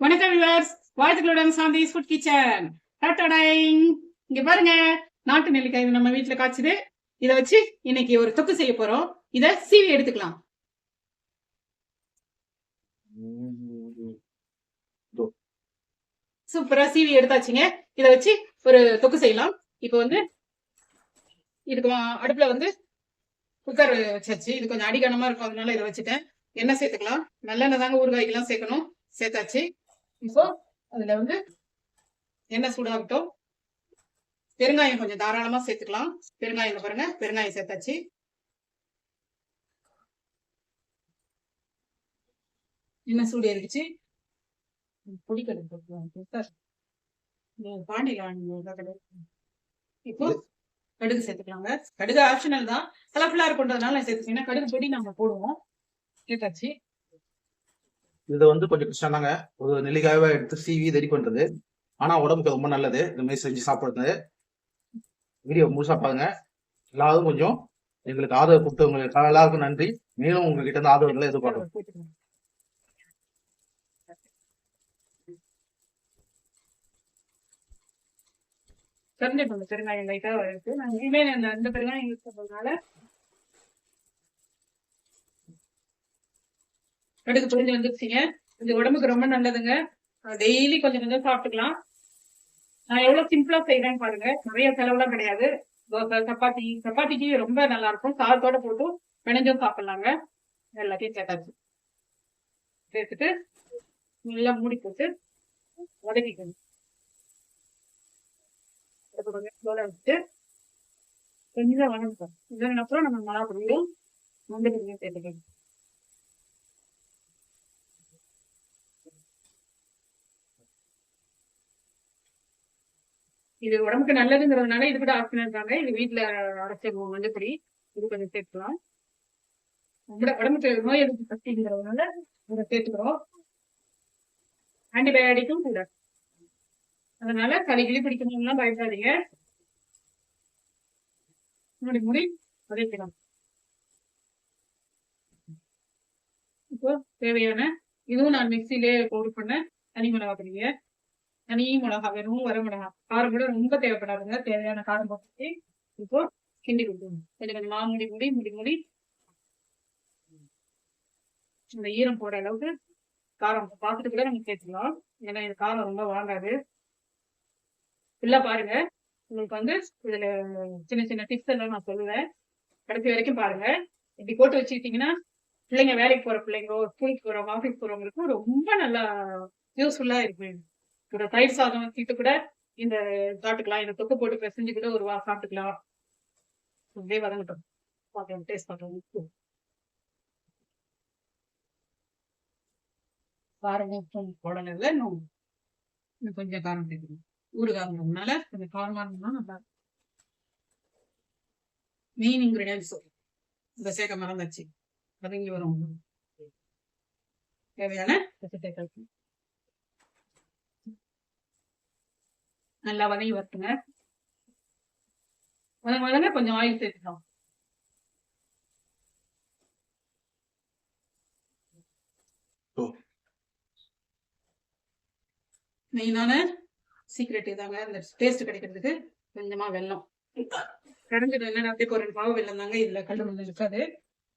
வணக்கம் விவர்ஸ் வாழ்த்துக்களுடன் சாந்தி food kitchen டட்டடைங் இங்க பாருங்க. நாட்டு நெல்லிக்காய் இது நம்ம வீட்டுல காய்ச்சது. இத வச்சு இன்னைக்கு ஒரு தொக்கு செய்ய போறோம். இத சீவி எடுத்துக்கலாம். சூப்பரா சீவி எடுத்தாச்சுங்க. இத வச்சு ஒரு தொக்கு செய்யலாம். இப்போ வந்து இதுக்கு அடுப்புல வந்து குக்கர் வச்சாச்சு. இது கொஞ்சம் அடிகனமா இருக்கும். அதனால இதை வச்சுட்டேன். என்ன சேர்த்துக்கலாம். நல்லெண்ணெய் தாங்க ஊறுகாய்க்கெல்லாம் சேர்க்கணும். சேர்த்தாச்சு. இப்போ அதுல வந்து எண்ணெய் சூடாகட்டும் பெருங்காயம் கொஞ்சம் தாராளமா சேர்த்துக்கலாம். பெருங்காயம் பாருங்க பெருங்காயம் சேர்த்தாச்சு. எண்ணெய் சூடு ஏறிடுச்சு? பொடி கடுகு. இப்போ கடுகு சேர்த்துக்கலாங்க. கடுகு ஆப்ஷனல் தான். கலர்ஃபுல்லா இருக்குன்றதுனால சேர்த்துக்கீங்கன்னா கடுகு பொடி நம்ம போடுவோம். சேர்த்தாச்சு. இது வந்து கொஞ்சம் கஷ்டம் தாங்க ஒரு நெல்லிக்காயவை எடுத்து சீவி ரெடி பண்றது. ஆனா உடம்புக்கு ரொம்ப நல்லது. இந்த மாதிரி செஞ்சு சாப்பிடுறது. வீடியோ முழுசா பாருங்க. எல்லாரும் கொஞ்சம் எங்களுக்கு ஆதரவு கொடுத்தவங்களுக்கு எல்லாருக்கும் நன்றி. மேலும் உங்ககிட்ட இருந்து ஆதரவுகளை எதிர்பார்க்கிறோம். போட்டுக்கலாம். பெருங்காயம் லைட்டா வருது நாங்க இனிமே அந்த அந்த பெருங்காயம் யூஸ் பண்றதுனால கடுகு புரிஞ்சு வந்துருச்சிங்க. இது உடம்புக்கு ரொம்ப நல்லதுங்க. டெய்லி கொஞ்சம் கொஞ்சம் சாப்பிட்டுக்கலாம். நான் எவ்வளவு சிம்பிளா செய்யறேன்னு பாருங்க. நிறைய செலவுலாம் கிடையாது. தோசை சப்பாத்தி சப்பாத்திக்கு ரொம்ப நல்லா இருக்கும். சாதத்தோட போட்டு பிணைஞ்சும் சாப்பிடலாங்க. எல்லாத்தையும் சேர்த்தாச்சு. சேர்த்துட்டு நல்லா மூடி போட்டு உடக்கிக்கணும் கொஞ்சம் வணக்கம் வச்சுட்டு கொஞ்சம் இதன் அப்புறம் நம்ம மிளகா பொடியும் மஞ்சள் பொடியும் சேர்த்துக்கணும் இது உடம்புக்கு நல்லதுங்கிறதுனால இது கூட ஆப்ஷன் இருக்காங்க. இது வீட்டுல அரைச்ச மஞ்சள் பொடி இது கொஞ்சம் சேர்த்துக்கலாம். உட- உடம்புக்கு நோய் எதிர்ப்பு சக்திங்கிறதுனால இதை சேர்த்துக்கிறோம். ஆன்டிபயோட்டிக்கும் கூட. அதனால சளி கிளி பிடிக்கணும்லாம் பயப்படாதீங்க. முடி முடி வதக்கலாம் இப்போ தேவையான இதுவும் நான் மிக்சிலே பவுடர் பண்ண தனி மிளகா தனி மிளகா வெறும் வர மிளகா. காரம் கூட ரொம்ப தேவைப்படாதுங்க. தேவையான காரம் போட்டு இப்போ கிண்டி கொடுக்கணும். கொஞ்சம் கொஞ்சமா முடி முடி முடி முடி. இந்த ஈரம் போடுற அளவுக்கு காரம் பார்த்துட்டு கூட நம்ம சேர்த்துக்கலாம். ஏன்னா இது காரம் ரொம்ப வாங்காது. ஃபுல்லா பாருங்க. உங்களுக்கு வந்து இதுல சின்ன சின்ன டிப்ஸ் எல்லாம் நான் சொல்லுவேன். கடைசி வரைக்கும் பாருங்க. இப்படி போட்டு வச்சுக்கிட்டீங்கன்னா பிள்ளைங்க வேலைக்கு போற பிள்ளைங்க ஸ்கூலுக்கு போறவங்க ஆஃபீஸ் போறவங்களுக்கும் ரொம்ப நல்லா யூஸ்ஃபுல்லா இருக்கும் இது. தயிர் சாதம் வச்சுட்டு கூட இந்த சாப்பிட்டுக்கலாம் இந்த தொக்கு போட்டு பிசைஞ்சு கூட ஒரு வா சாப்பிட்டுக்கலாம் அப்படியே வதங்கட்டும். பார்க்கலாம். டேஸ்ட் பார்க்கலாம். உப்பு. காரம் உப்பும் போடல இன்னும் இன்னும் கொஞ்சம் காரம் சேர்க்கணும் ஊறுகாய்னால கொஞ்சம் காரமாக இருந்தால் நல்லா மெயின் இன்க்ரீடியன்ஸ் இந்த சேர்க்க மறந்தாச்சு. வதங்கி வரும். தேவையான சேர்த்து நல்லா வதங்கி வரட்டுங்க. வதங்க வதங்க கொஞ்சம் ஆயில் சேர்த்துக்கலாம். மெயினான சீக்ரெட் இதாங்க. இந்த டேஸ்ட் கிடைக்கிறதுக்கு கொஞ்சமா வெல்லம். கரைஞ்சிடும். என்ன அப்படியே ஒரு பாவு வெல்லம் தாங்க. இதுல கல் இருக்காது.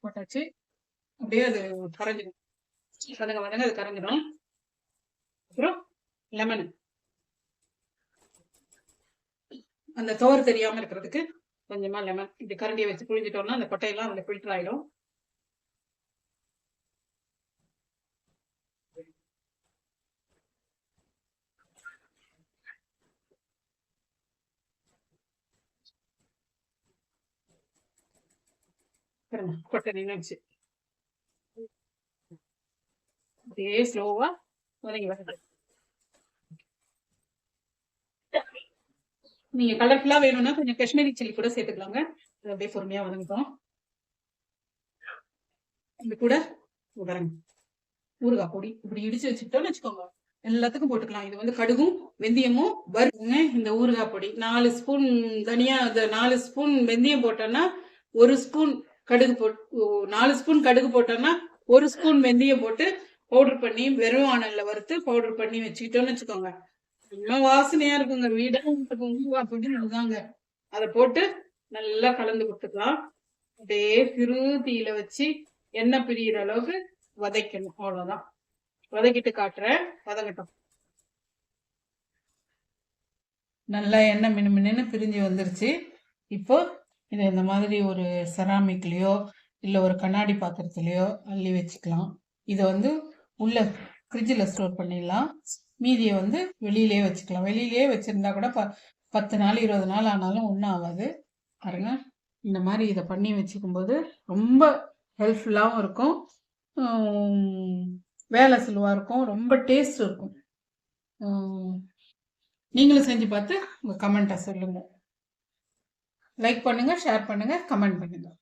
போட்டாச்சு. அப்படியே அது கரைஞ்சிடும். வதங்க வதங்க அது கரைஞ்சிடும். அப்புறம் லெமன் அந்த தோறு தெரியாம இருக்கிறதுக்கு கொஞ்சமா லெமன் இப்படி கரண்டியை வச்சு புழிஞ்சிட்டோம்னா அந்த கொட்டையெல்லாம் அதுல ஃபில்டர் ஆயிடும். கொட்டை நின்னுச்சு அப்படியே ஸ்லோவா வதங்கி வருது. நீங்க கலர்ஃபுல்லா வேணும்னா கொஞ்சம் காஷ்மீரி சில்லி கூட சேர்த்துக்கலாங்க. அப்படியே பொறுமையா வதங்கிட்டோம் இது கூட வரங்க ஊறுகாய் பொடி இப்படி இடிச்சு வச்சுக்கிட்டோம்னு வச்சுக்கோங்க. எல்லாத்துக்கும் போட்டுக்கலாம். இது வந்து கடுகும் வெந்தயமும் வறுங்க இந்த ஊறுகாய் பொடி நாலு ஸ்பூன் தனியா நாலு ஸ்பூன் வெந்தயம் போட்டோம்னா ஒரு ஸ்பூன் கடுகு போட்டு நாலு ஸ்பூன் கடுகு போட்டோம்னா ஒரு ஸ்பூன் வெந்தயம் போட்டு பவுடர் பண்ணி வெறும் வானல்ல வறுத்து பவுடர் பண்ணி வச்சுக்கிட்டோம்னு வச்சுக்கோங்க. வாசனையா இருக்குங்க. வீடா அப்படின்னு இருந்தாங்க அதை போட்டு நல்லா கலந்து கொடுத்துக்கலாம். அப்படியே சிறு தீயில வச்சு எண்ணெய் பிரியிற அளவுக்கு வதக்கணும். அவ்வளவுதான். வதக்கிட்டு காட்டுறேன். வதங்கட்டும் நல்லா எண்ணெய் மினு பிரிஞ்சு வந்துருச்சு. இப்போ இதை இந்த மாதிரி ஒரு செராமிக்லயோ இல்லை ஒரு கண்ணாடி பாத்திரத்துலயோ அள்ளி வச்சுக்கலாம். இதை வந்து உள்ள ஃப்ரிட்ஜில் ஸ்டோர் பண்ணிடலாம். மீதியை வந்து வெளியிலே வச்சுக்கலாம். வெளியிலே வச்சுருந்தா கூட ப பத்து நாள் இருபது நாள் ஆனாலும் ஒன்றும் ஆகாது. பாருங்க. இந்த மாதிரி இதை பண்ணி வச்சுக்கும்போது ரொம்ப ஹெல்ப்ஃபுல்லாகவும் இருக்கும். வேலை சுலுவாக இருக்கும். ரொம்ப டேஸ்ட் இருக்கும். நீங்களும் செஞ்சு பார்த்து உங்கள் கமெண்ட்டை சொல்லுங்கள் லைக் பண்ணுங்கள் ஷேர் பண்ணுங்கள் கமெண்ட் பண்ணுங்கள்